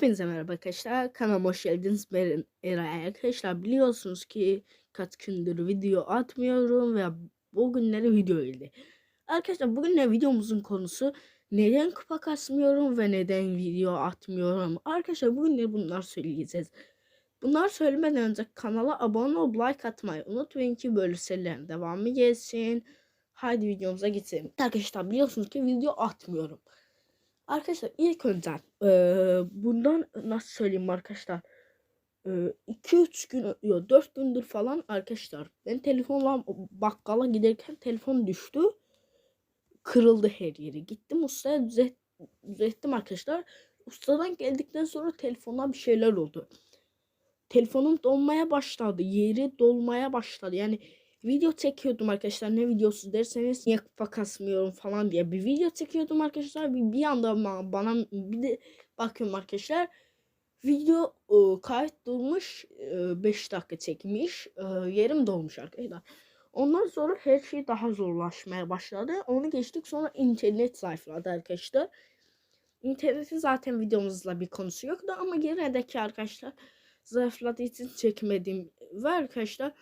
Hepinize merhaba arkadaşlar. Kanalıma hoş geldiniz. Ben Eray arkadaşlar. Biliyorsunuz ki kaç gündür video atmıyorum ve bugünleri video geldi. Arkadaşlar bugün videomuzun konusu neden kupa kasmıyorum ve neden video atmıyorum. Arkadaşlar bugün de bunlar söyleyeceğiz. Bunlar söylemeden önce kanala abone olup like atmayı unutmayın ki böyle serilerin devamı gelsin. Haydi videomuza geçelim. Arkadaşlar biliyorsunuz ki video atmıyorum. Arkadaşlar ilk önce eee, bundan nasıl söyleyeyim arkadaşlar? 2-3 gün yok 4 gündür falan arkadaşlar ben telefonla bakkala giderken telefon düştü. Kırıldı her yeri gittim ustaya düzelt, düzelttim arkadaşlar. Ustadan geldikten sonra telefona bir şeyler oldu. Telefonum dolmaya başladı yeri dolmaya başladı. Yani video çekiyordum arkadaşlar. Ne videosu derseniz niye kupa kasmıyorum falan diye bir video çekiyordum arkadaşlar. Bir, bir anda bana, bana bir de bakıyorum arkadaşlar. Video e, kayıt durmuş 5 e, dakika çekmiş. E, yerim dolmuş arkadaşlar. Ondan sonra her şey daha zorlaşmaya başladı. Onu geçtik sonra internet sayfaları arkadaşlar. İnternetin zaten videomuzla bir konusu yoktu ama yine de ki arkadaşlar zayıfladığı için çekmedim. Ve arkadaşlar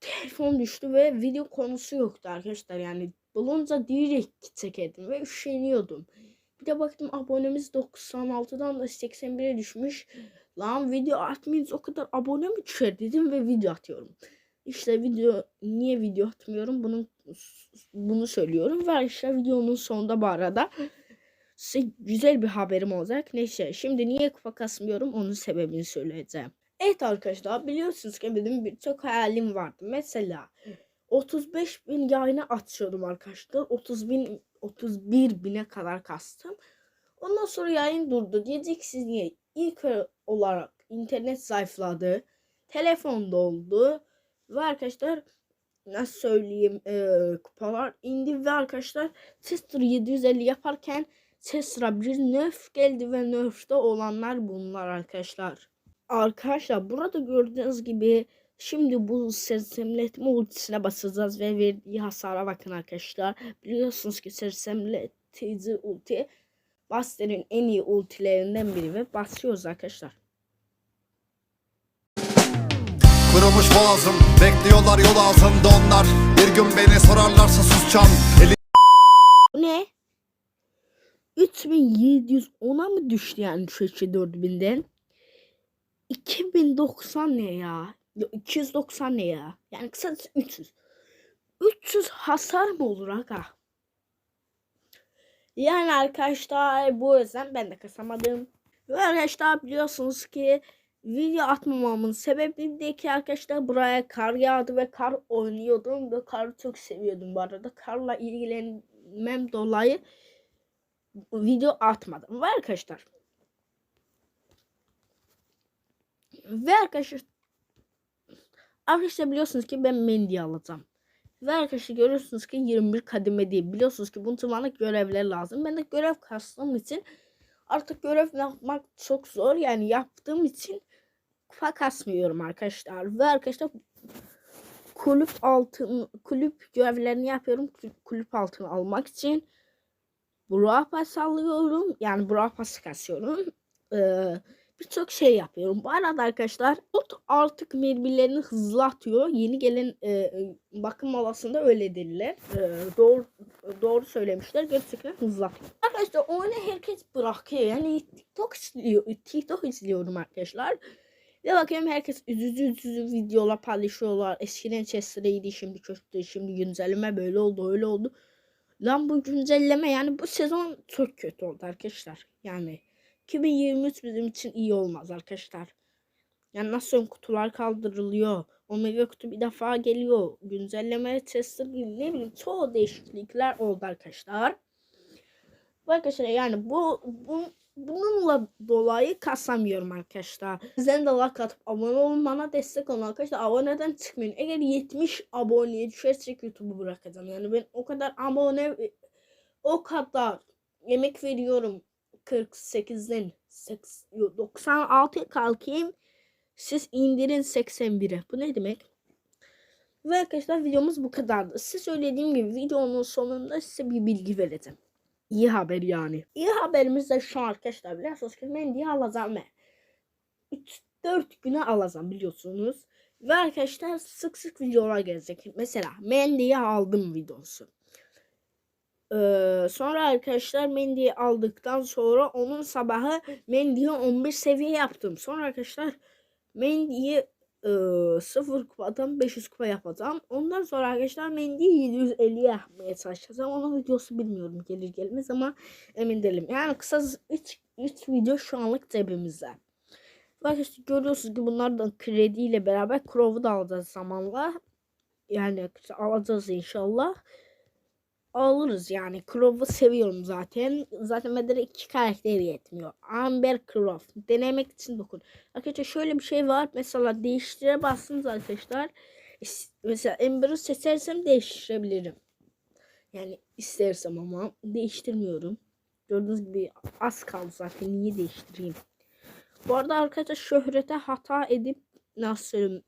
telefon düştü ve video konusu yoktu arkadaşlar. Yani bulunca direkt çekerdim ve üşeniyordum. Bir de baktım abonemiz 96'dan da 81'e düşmüş. Lan video atmayınca o kadar abone mi düşer dedim ve video atıyorum. İşte video niye video atmıyorum bunu bunu söylüyorum ve işte videonun sonunda bu arada size güzel bir haberim olacak. Neyse şimdi niye kupa kasmıyorum onun sebebini söyleyeceğim. Evet arkadaşlar biliyorsunuz ki benim birçok hayalim vardı. Mesela 35 bin yayına açıyordum arkadaşlar. 30 bin 31 bine kadar kastım. Ondan sonra yayın durdu. Diyeceksiniz niye? İlk olarak internet zayıfladı. Telefon doldu. Ve arkadaşlar nasıl söyleyeyim e, kupalar indi ve arkadaşlar Chester 750 yaparken Chester'a bir nerf geldi ve nerf'te olanlar bunlar arkadaşlar. Arkadaşlar burada gördüğünüz gibi şimdi bu sersemletme ultisine basacağız ve verdiği hasara bakın arkadaşlar. Biliyorsunuz ki sersemletici ulti Buster'ın en iyi ultilerinden biri ve basıyoruz arkadaşlar. Kırılmış boğazım Bekliyorlar yol ağzında onlar Bir gün beni sorarlarsa susacağım Eli Bu ne? 3710'a mı düştü yani şu 4000'den? 2090 ne ya? 290 ne ya? Yani kısacası 300. 300 hasar mı olur aga? Yani arkadaşlar bu yüzden ben de kasamadım. Ve arkadaşlar biliyorsunuz ki video atmamamın sebebi de ki arkadaşlar buraya kar yağdı ve kar oynuyordum ve karı çok seviyordum bu arada. Karla ilgilenmem dolayı video atmadım. Ve arkadaşlar Ve arkadaşlar Arkadaşlar biliyorsunuz ki ben Mendy alacağım. Ve arkadaşlar görüyorsunuz ki 21 kademe değil. Biliyorsunuz ki bunun tırmanık görevler lazım. Ben de görev kastığım için artık görev yapmak çok zor. Yani yaptığım için kupa kasmıyorum arkadaşlar. Ve arkadaşlar kulüp altın kulüp görevlerini yapıyorum. Kulüp altını almak için Brawl Pass alıyorum. Yani Brawl Pass kasıyorum. Ee, birçok şey yapıyorum. Bu arada arkadaşlar bot artık birbirlerini hızlı atıyor. Yeni gelen e, bakım molasında öyle dediler. E, doğru doğru söylemişler. Gerçekten hızlı atıyor. Arkadaşlar oyunu herkes bırakıyor. Yani TikTok izliyor. TikTok izliyorum arkadaşlar. Ve bakıyorum herkes üzücü üzücü videolar paylaşıyorlar. Eskiden Chester'ıydı şimdi kötü. Şimdi güncelleme böyle oldu öyle oldu. Lan bu güncelleme yani bu sezon çok kötü oldu arkadaşlar. Yani 2023 bizim için iyi olmaz arkadaşlar. Yani nasıl kutular kaldırılıyor. Omega kutu bir defa geliyor. Güncelleme tester ne bileyim çoğu değişiklikler oldu arkadaşlar. Bu arkadaşlar yani bu, bu bununla dolayı kasamıyorum arkadaşlar. Sizden de like atıp abone olun bana destek olun arkadaşlar. Aboneden çıkmayın. Eğer 70 aboneye düşersek YouTube'u bırakacağım. Yani ben o kadar abone o kadar yemek veriyorum. 48'den 96 kalkayım. Siz indirin 81'e. Bu ne demek? Ve arkadaşlar videomuz bu kadardı. Size söylediğim gibi videonun sonunda size bir bilgi vereceğim. iyi haber yani. İyi haberimiz de şu arkadaşlar biliyorsunuz ki Mendy'yi alacağım ben. 3-4 güne alacağım biliyorsunuz. Ve arkadaşlar sık sık videolar gelecek. Mesela Mendy'yi aldım videosu. Ee, sonra arkadaşlar Mendy'yi aldıktan sonra onun sabahı Mendy'yi 11 seviye yaptım. Sonra arkadaşlar Mendy'yi e, 0 kupadan 500 kupa yapacağım. Ondan sonra arkadaşlar Mendy'yi 750 yapmaya çalışacağım. Onun videosu bilmiyorum gelir gelmez ama emin değilim. Yani kısa 3 3 video şu anlık cebimizde. Arkadaşlar görüyorsunuz ki bunlar da krediyle beraber Crow'u da alacağız zamanla. Yani alacağız inşallah alırız yani. Crow'u seviyorum zaten. Zaten bende iki karakter yetmiyor. Amber Crow. Denemek için dokun. Arkadaşlar şöyle bir şey var. Mesela değiştire bastınız arkadaşlar. Mesela Amber'ı seçersem değiştirebilirim. Yani istersem ama değiştirmiyorum. Gördüğünüz gibi az kaldı zaten. Niye değiştireyim? Bu arada arkadaşlar şöhrete hata edip nasıl söyleyeyim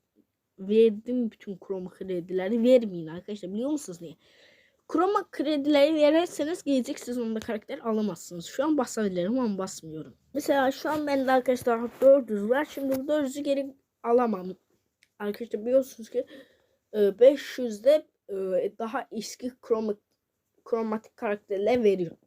verdim bütün Chrome kredileri vermeyin arkadaşlar biliyor musunuz niye? Chroma kredileri verirseniz gelecek sezonda karakter alamazsınız. Şu an basabilirim ama basmıyorum. Mesela şu an bende arkadaşlar 400 var. Şimdi bu 400'ü geri alamam. Arkadaşlar biliyorsunuz ki e, 500'de e, daha eski chroma, kromatik karakterler veriyor.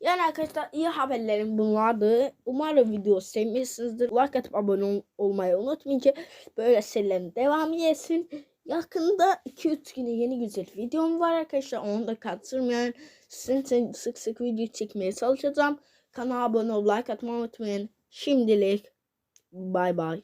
Yani arkadaşlar iyi haberlerim bunlardı. Umarım video sevmişsinizdir. Like atıp abone ol- olmayı unutmayın ki böyle serilerin devamı gelsin. Yakında 2-3 güne yeni güzel videom var arkadaşlar. Onu da kaçırmayın. Sizin için sık sık video çekmeye çalışacağım. Kanala abone ol, like atmayı unutmayın. Şimdilik bay bay.